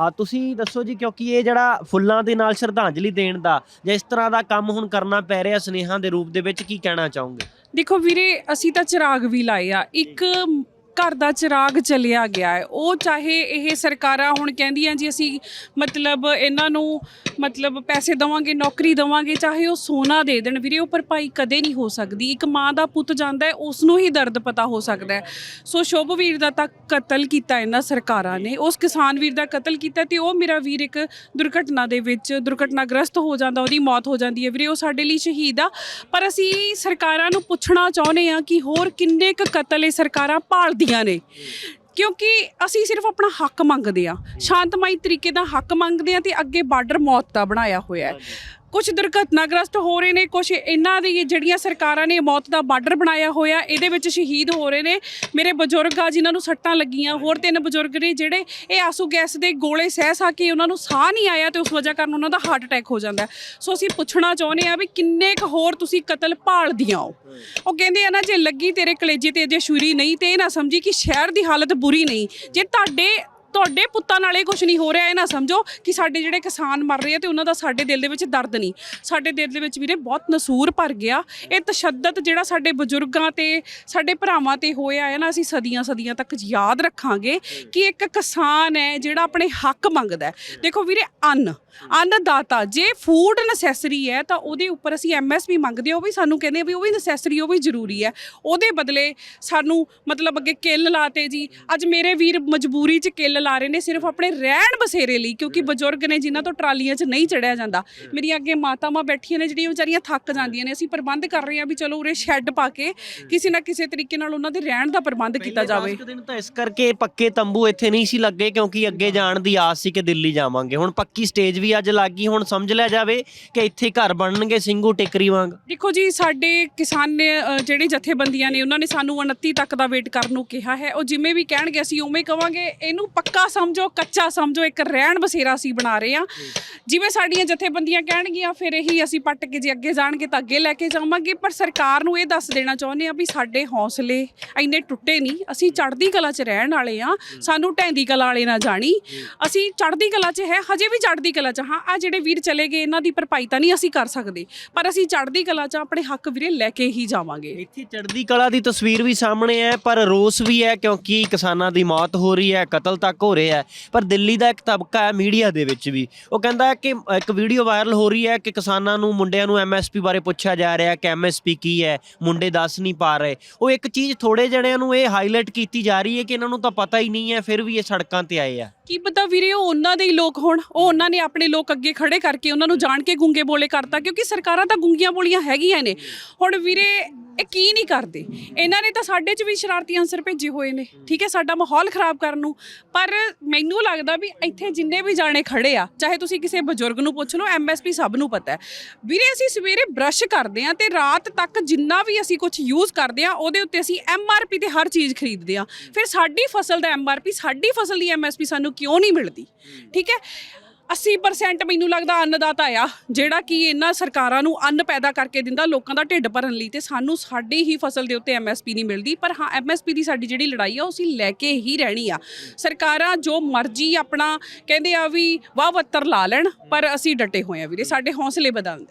ਆ, ਤੁਸੀਂ ਦੱਸੋ ਜੀ, ਕਿਉਂਕਿ ਇਹ ਜਿਹੜਾ ਫੁੱਲਾਂ ਦੇ ਨਾਲ ਸ਼ਰਧਾਂਜਲੀ ਦੇਣ ਦਾ ਜਾਂ ਇਸ ਤਰ੍ਹਾਂ ਦਾ ਕੰਮ ਹੁਣ ਕਰਨਾ ਪੈ ਰਿਹਾ ਸਨੇਹਾਂ ਦੇ ਰੂਪ ਦੇ ਵਿੱਚ, ਕੀ ਕਹਿਣਾ ਚਾਹੋਗੇ? ਦੇਖੋ ਵੀਰੇ, ਅਸੀਂ ਤਾਂ ਚਿਰਾਗ ਵੀ ਲਾਏ ਆ। ਇੱਕ ਘਰ ਦਾ ਚਿਰਾਗ ਚਲਿਆ ਗਿਆ ਹੈ। ਉਹ ਚਾਹੇ ਇਹ ਸਰਕਾਰਾਂ ਹੁਣ ਕਹਿੰਦੀਆਂ ਜੀ ਅਸੀਂ ਮਤਲਬ ਇਹਨਾਂ ਨੂੰ ਮਤਲਬ ਪੈਸੇ ਦਵਾਂਗੇ, ਨੌਕਰੀ ਦਵਾਂਗੇ, ਚਾਹੇ ਉਹ ਸੋਨਾ ਦੇ ਦੇਣ ਵੀਰੇ, ਉਹ ਭਰਪਾਈ ਕਦੇ ਨਹੀਂ ਹੋ ਸਕਦੀ। ਇੱਕ ਮਾਂ ਦਾ ਪੁੱਤ ਜਾਂਦਾ ਹੈ, ਉਸ ਨੂੰ ਹੀ ਦਰਦ ਪਤਾ ਹੋ ਸਕਦਾ ਹੈ। ਸੋ ਸ਼ੁਭਵੀਰ ਦਾ ਤਾਂ ਕਤਲ ਕੀਤਾ ਇਹਨਾਂ ਸਰਕਾਰਾਂ ਨੇ। ਉਸ ਕਿਸਾਨ ਵੀਰ ਦਾ ਕਤਲ ਕੀਤਾ ਤੇ ਉਹ ਮੇਰਾ ਵੀਰ ਇੱਕ ਦੁਰਘਟਨਾ ਦੇ ਵਿੱਚ ਦੁਰਘਟਨਾਗ੍ਰਸਤ ਹੋ ਜਾਂਦਾ, ਉਹਦੀ ਮੌਤ ਹੋ ਜਾਂਦੀ ਹੈ। ਵੀਰੇ, ਉਹ ਸਾਡੇ ਲਈ ਸ਼ਹੀਦ ਆ। ਪਰ ਅਸੀਂ ਸਰਕਾਰਾਂ ਨੂੰ ਪੁੱਛਣਾ ਚਾਹੁੰਦੇ ਆ ਕਿ ਹੋਰ ਕਿੰਨੇ ਕੁ ਕਤਲ ਇਹ ਸਰਕਾਰਾਂ ਭਾਲਦੀਆਂ ਨੇ। ਕਿਉਂਕਿ ਅਸੀਂ ਸਿਰਫ ਆਪਣਾ ਹੱਕ ਮੰਗਦੇ ਆ ਸ਼ਾਂਤਮਈ ਤਰੀਕੇ ਦਾ ਹੱਕ ਮੰਗਦੇ ਆ ਤੇ ਅੱਗੇ ਬਾਰਡਰ ਮੌਤ ਦਾ ਬਣਾਇਆ ਹੋਇਆ ਹੈ। ਕੁਝ ਦੁਰਘਟਨਾਗ੍ਰਸਤ ਹੋ ਰਹੇ ਨੇ ਕੁਝ ਇਹਨਾਂ ਦੀ ਜਿਹੜੀਆਂ ਸਰਕਾਰਾਂ ਨੇ ਮੌਤ ਦਾ ਬਾਰਡਰ ਬਣਾਇਆ ਹੋਇਆ, ਇਹਦੇ ਵਿੱਚ ਸ਼ਹੀਦ ਹੋ ਰਹੇ ਨੇ। ਮੇਰੇ ਬਜ਼ੁਰਗ ਆ, ਜਿਨ੍ਹਾਂ ਨੂੰ ਸੱਟਾਂ ਲੱਗੀਆਂ, ਹੋਰ ਤਿੰਨ ਬਜ਼ੁਰਗ ਨੇ ਜਿਹੜੇ ਇਹ ਆਸੂ ਗੈਸ ਦੇ ਗੋਲੇ ਸਹਿ ਸਾ ਕੇ ਉਹਨਾਂ ਨੂੰ ਸਾਹ ਨਹੀਂ ਆਇਆ ਤੇ ਉਸ ਵਜ੍ਹਾ ਕਾਰਨ ਉਹਨਾਂ ਦਾ ਹਾਰਟ ਅਟੈਕ ਹੋ ਜਾਂਦਾ। ਸੋ ਅਸੀਂ ਪੁੱਛਣਾ ਚਾਹੁੰਦੇ ਆ ਵੀ ਕਿੰਨੇ ਕੁ ਹੋਰ ਤੁਸੀਂ ਕਤਲ ਭਾਲਦੀਆਂ ਹੋ? ਉਹ ਕਹਿੰਦੇ ਆ ਨਾ, ਜੇ ਲੱਗੀ ਤੇਰੇ ਕਲੇਜੇ ਤੇ ਜੇ ਛੁਰੀ ਨਹੀਂ, ਤੇ ਇਹ ਨਾ ਸਮਝੀ ਕਿ ਸ਼ਹਿਰ ਦੀ ਹਾਲਤ ਬੁਰੀ ਨਹੀਂ। ਜੇ ਤੁਹਾਡੇ ਤੁਹਾਡੇ ਪੁੱਤਾਂ ਨਾਲ ਇਹ ਕੁਝ ਨਹੀਂ ਹੋ ਰਿਹਾ, ਇਹ ਨਾ ਸਮਝੋ ਕਿ ਸਾਡੇ ਜਿਹੜੇ ਕਿਸਾਨ ਮਰ ਰਹੇ ਆ ਤੇ ਉਹਨਾਂ ਦਾ ਸਾਡੇ ਦਿਲ ਦੇ ਵਿੱਚ ਦਰਦ ਨਹੀਂ। ਸਾਡੇ ਦਿਲ ਦੇ ਵਿੱਚ ਵੀਰੇ ਬਹੁਤ ਨਸੂਰ ਭਰ ਗਿਆ। ਇਹ ਤਸ਼ੱਦਦ ਜਿਹੜਾ ਸਾਡੇ ਬਜ਼ੁਰਗਾਂ ਤੇ, ਸਾਡੇ ਭਰਾਵਾਂ ਤੇ ਹੋਇਆ ਹੈ ਨਾ, ਅਸੀਂ ਸਦੀਆਂ ਸਦੀਆਂ ਤੱਕ ਯਾਦ ਰੱਖਾਂਗੇ ਕਿ ਇੱਕ ਕਿਸਾਨ ਹੈ ਜਿਹੜਾ ਆਪਣੇ ਹੱਕ ਮੰਗਦਾ ਦੇਖੋ ਵੀਰੇ, ਅੰਨ, ਅੰਨਦਾਤਾ, ਜੇ ਫੂਡ ਨੈਸੈਸਰੀ ਹੈ ਤਾਂ ਉਹਦੇ ਉੱਪਰ ਅਸੀਂ ਐਮਐਸਪੀ ਮੰਗਦੇ ਹਾਂ, ਉਹ ਵੀ ਸਾਨੂੰ ਕਹਿੰਦੇ ਵੀ ਉਹ ਵੀ ਨੈਸੈਸਰੀ ਉਹ ਵੀ ਜ਼ਰੂਰੀ ਹੈ। ਉਹਦੇ ਬਦਲੇ ਸਾਨੂੰ ਮਤਲਬ ਅੱਗੇ ਕਿੱਲ ਲਾਤੇ ਜੀ। ਅੱਜ ਮੇਰੇ ਵੀਰ ਮਜਬੂਰੀ 'ਚ ਕਿੱਲ ਲਾ ਰਹੇ ਨੇ ਸਿਰਫ ਆਪਣੇ ਰਹਿਣ ਬਸੇਰੇ ਲਈ ਕਿਉਂਕਿ ਬਜ਼ੁਰਗ ਨੇ ਜਿਨ੍ਹਾਂ ਤੋਂ ਟਰਾਲੀਆਂ 'ਚ ਨਹੀਂ ਚੜਿਆ ਜਾਂਦਾ। ਮੇਰੀਆਂ ਅੱਗੇ ਮਾਤਾਵਾਂ ਬੈਠੀਆਂ ਨੇ ਜਿਹੜੀਆਂ ਵਿਚਾਰੀਆਂ ਥੱਕ ਜਾਂਦੀਆਂ ਨੇ। ਅਸੀਂ ਪ੍ਰਬੰਧ ਕਰ ਰਹੇ ਹਾਂ ਵੀ ਚਲੋ ਉਰੇ ਸ਼ੈੱਡ ਪਾ ਕੇ ਕਿਸੇ ਨਾ ਕਿਸੇ ਤਰੀਕੇ ਨਾਲ ਉਹਨਾਂ ਦੇ ਰਹਿਣ ਦਾ ਪ੍ਰਬੰਧ ਕੀਤਾ ਜਾਵੇ। ਦਿਨ ਤਾਂ ਇਸ ਕਰਕੇ ਪੱਕੇ ਤੰਬੂ ਇੱਥੇ ਨਹੀਂ ਸੀ ਲੱਗੇ ਕਿਉਂਕਿ ਅੱਗੇ ਜਾਣ ਦੀ ਆਸ ਸੀ ਕਿ ਦਿੱਲੀ ਜਾਵਾਂਗੇ। ਹੁਣ ਪੱਕੀ ਸਟੇਜ ਵੀ ਅੱਜ ਲੱਗ ਗਈ ਹੁਣ ਸਮਝ ਲਿਆ ਜਾਵੇ ਕਿ ਇੱਥੇ ਘਰ ਬਣਨਗੇ ਸਿੰਘੂ ਟਿਕਰੀ ਵਾਂਗ। ਦੇਖੋ ਜੀ ਸਾਡੇ ਕਿਸਾਨ ਨੇ ਜਿਹੜੇ ਜਥੇਬੰਦੀਆਂ ਨੇ ਉਹਨਾਂ ਨੇ ਸਾਨੂੰ 29 ਤੱਕ ਦਾ ਵੇਟ ਕਰਨ ਨੂੰ ਕਿਹਾ ਹੈ। ਉਹ ਜਿਵੇਂ ਵੀ ਕਹਿਣਗੇ ਅਸੀਂ ਉਵੇਂ ਕਵਾਂਗੇ। ਇਹਨੂੰ ਪੱਕਾ ਸਮਝੋ, ਕੱਚਾ ਸਮਝੋ, ਇੱਕ ਰਹਿਣ ਬਸੇਰਾ ਅਸੀਂ ਬਣਾ ਰਹੇ ਹਾਂ। ਜਿਵੇਂ ਸਾਡੀਆਂ ਜਥੇਬੰਦੀਆਂ ਕਹਿਣਗੀਆਂ, ਫਿਰ ਇਹੀ ਅਸੀਂ ਪੱਟ ਕੇ ਜੇ ਅੱਗੇ ਜਾਣਗੇ ਤਾਂ ਅੱਗੇ ਲੈ ਕੇ ਜਾਵਾਂਗੇ। ਪਰ ਸਰਕਾਰ ਨੂੰ ਇਹ ਦੱਸ ਦੇਣਾ ਚਾਹੁੰਦੇ ਆ ਵੀ ਸਾਡੇ ਹੌਸਲੇ ਇੰਨੇ ਟੁੱਟੇ ਨਹੀਂ। ਅਸੀਂ ਚੜ੍ਹਦੀ ਕਲਾ 'ਚ ਰਹਿਣ ਵਾਲੇ ਆ ਸਾਨੂੰ ਢੈਂਦੀ ਕਲਾ ਵਾਲੇ ਨਾ ਜਾਣੀ। ਅਸੀਂ ਚੜ੍ਹਦੀ ਕਲਾ 'ਚ ਹੈ, ਹਜੇ ਵੀ ਚੜ੍ਹਦੀ ਕਲਾ 'ਚ ਹਾਂ। ਆ ਜਿਹੜੇ ਵੀਰ ਚਲੇ ਗਏ, ਇਹਨਾਂ ਦੀ ਭਰਪਾਈ ਤਾਂ ਨਹੀਂ ਅਸੀਂ ਕਰ ਸਕਦੇ। ਪਰ ਅਸੀਂ ਚੜ੍ਹਦੀ ਕਲਾ 'ਚ ਆਪਣੇ ਹੱਕ ਵੀਰੇ ਲੈ ਕੇ ਹੀ ਜਾਵਾਂਗੇ। ਇੱਥੇ ਚੜ੍ਹਦੀ ਕਲਾ ਦੀ ਤਸਵੀਰ ਵੀ ਸਾਹਮਣੇ ਹੈ, ਪਰ ਰੋਸ ਵੀ ਹੈ ਕਿਉਂਕਿ ਕਿਸਾਨਾਂ ਦੀ ਮੌਤ ਹੋ ਰਹੀ ਹੈ, ਕਤਲ ਤੱਕ ਹੋ ਰਿਹਾ ਹੈ, ਪਰ ਦਿੱਲੀ ਦਾ ਇੱਕ ਤਬਕਾ ਹੈ ਮੀਡੀਆ ਦੇ ਵਿੱਚ ਵੀ। ਉਹ ਕਹਿੰਦਾ ਹੈ ਕਿ ਇੱਕ ਵੀਡੀਓ ਵਾਇਰਲ ਹੋ ਰਹੀ ਹੈ ਕਿ ਕਿਸਾਨਾਂ ਨੂੰ, ਮੁੰਡਿਆਂ ਨੂੰ ਐਮਐਸਪੀ ਬਾਰੇ ਪੁੱਛਿਆ ਜਾ ਰਿਹਾ ਕਿ ਐਮਐਸਪੀ ਕੀ ਹੈ, ਮੁੰਡੇ ਦੱਸ ਨਹੀਂ ਪਾ ਰਹੇ। ਉਹ ਇੱਕ ਚੀਜ਼ ਥੋੜੇ ਜਣਿਆਂ ਨੂੰ ਇਹ ਹਾਈਲਾਈਟ ਕੀਤੀ ਜਾ ਰਹੀ ਹੈ ਕਿ ਇਹਨਾਂ ਨੂੰ ਤਾਂ ਪਤਾ ਹੀ ਨਹੀਂ ਹੈ, ਫਿਰ ਵੀ ਇਹ ਸੜਕਾਂ ਤੇ ਆਏ ਆ। ਕੀ ਪਤਾ ਵੀਰੇ, ਉਹ ਉਹਨਾਂ ਦੇ ਹੀ ਲੋਕ ਹੋਣ। ਉਹ ਉਹਨਾਂ ਨੇ ਆਪਣੇ ਲੋਕ ਅੱਗੇ ਖੜੇ ਕਰਕੇ ਉਹਨਾਂ ਨੂੰ ਜਾਣ ਕੇ ਗੁੰਗੇ ਬੋਲੇ ਕਰਤਾ, ਕਿਉਂਕਿ ਸਰਕਾਰਾਂ ਤਾਂ ਗੁੰਗੀਆਂ ਬੋਲੀਆਂ ਹੈਗੀਆਂ ਨੇ। ਹੁਣ ਵੀਰੇ ਇਹ ਕੀ ਨਹੀਂ ਕਰਦੇ? ਇਹਨਾਂ ਨੇ ਤਾਂ ਸਾਡੇ 'ਚ ਵੀ ਸ਼ਰਾਰਤੀ ਅੰਸਰ ਭੇਜੇ ਹੋਏ ਨੇ, ਠੀਕ ਹੈ? ਸਾਡਾ ਮਾਹੌਲ ਖਰਾਬ ਕਰਨ ਨੂੰ। ਪਰ ਮੈਨੂੰ ਲੱਗਦਾ ਵੀ ਇੱਥੇ ਜਿੰਨੇ ਵੀ ਜਾਣੇ ਖੜੇ ਆ, ਚਾਹੇ ਤੁਸੀਂ ਕਿਸੇ ਬਜ਼ੁਰਗ ਨੂੰ ਪੁੱਛ ਲਓ ਐਮਐਸਪੀ ਸਭ ਨੂੰ ਪਤਾ ਹੈ। ਵੀਰੇ, ਅਸੀਂ ਸਵੇਰੇ ਬ੍ਰਸ਼ ਕਰਦੇ ਆ ਤੇ ਰਾਤ ਤੱਕ ਜਿੰਨਾ ਵੀ ਅਸੀਂ ਕੁਝ ਯੂਜ਼ ਕਰਦੇ ਆ ਉਹਦੇ ਉੱਤੇ ਅਸੀਂ ਐਮਆਰਪੀ ਤੇ ਹਰ ਚੀਜ਼ ਖਰੀਦਦੇ ਆ ਫਿਰ ਸਾਡੀ ਫਸਲ ਦਾ ਐਮਆਰਪੀ ਸਾਡੀ ਫਸਲ ਦੀ ਐਮਐਸਪੀ ਸਾਨੂੰ ਕਿਉਂ ਨਹੀਂ ਮਿਲਦੀ? ਠੀਕ ਹੈ? 80% ਮੈਨੂੰ ਲੱਗਦਾ ਅੰਨਦਾਤਾ ਆ, ਜਿਹੜਾ ਕਿ ਇਹਨਾਂ ਸਰਕਾਰਾਂ ਨੂੰ ਅੰਨ ਪੈਦਾ ਕਰਕੇ ਦਿੰਦਾ, ਲੋਕਾਂ ਦਾ ਢਿੱਡ ਭਰਨ ਲਈ ਤੇ ਸਾਨੂੰ ਸਾਡੀ ਹੀ ਫਸਲ ਦੇ ਉੱਤੇ ਐਮਐਸਪੀ ਨਹੀਂ ਮਿਲਦੀ, ਪਰ ਹਾਂ ਐਮਐਸਪੀ ਦੀ ਸਾਡੀ ਜਿਹੜੀ ਲੜਾਈ ਆ, ਉਹ ਅਸੀਂ ਲੈ ਕੇ ਹੀ ਰਹਿਣੀ ਆ। ਸਰਕਾਰਾਂ ਜੋ ਮਰਜ਼ੀ ਆਪਣਾ ਕਹਿੰਦੇ ਆ ਵੀ ਵਾਹ ਵੱਤਰ ਲਾ ਲੈਣ, ਪਰ ਅਸੀਂ ਡਟੇ ਹੋਏ ਆ ਵੀਰੇ, ਸਾਡੇ ਹੌਸਲੇ ਬਦਲਦੇ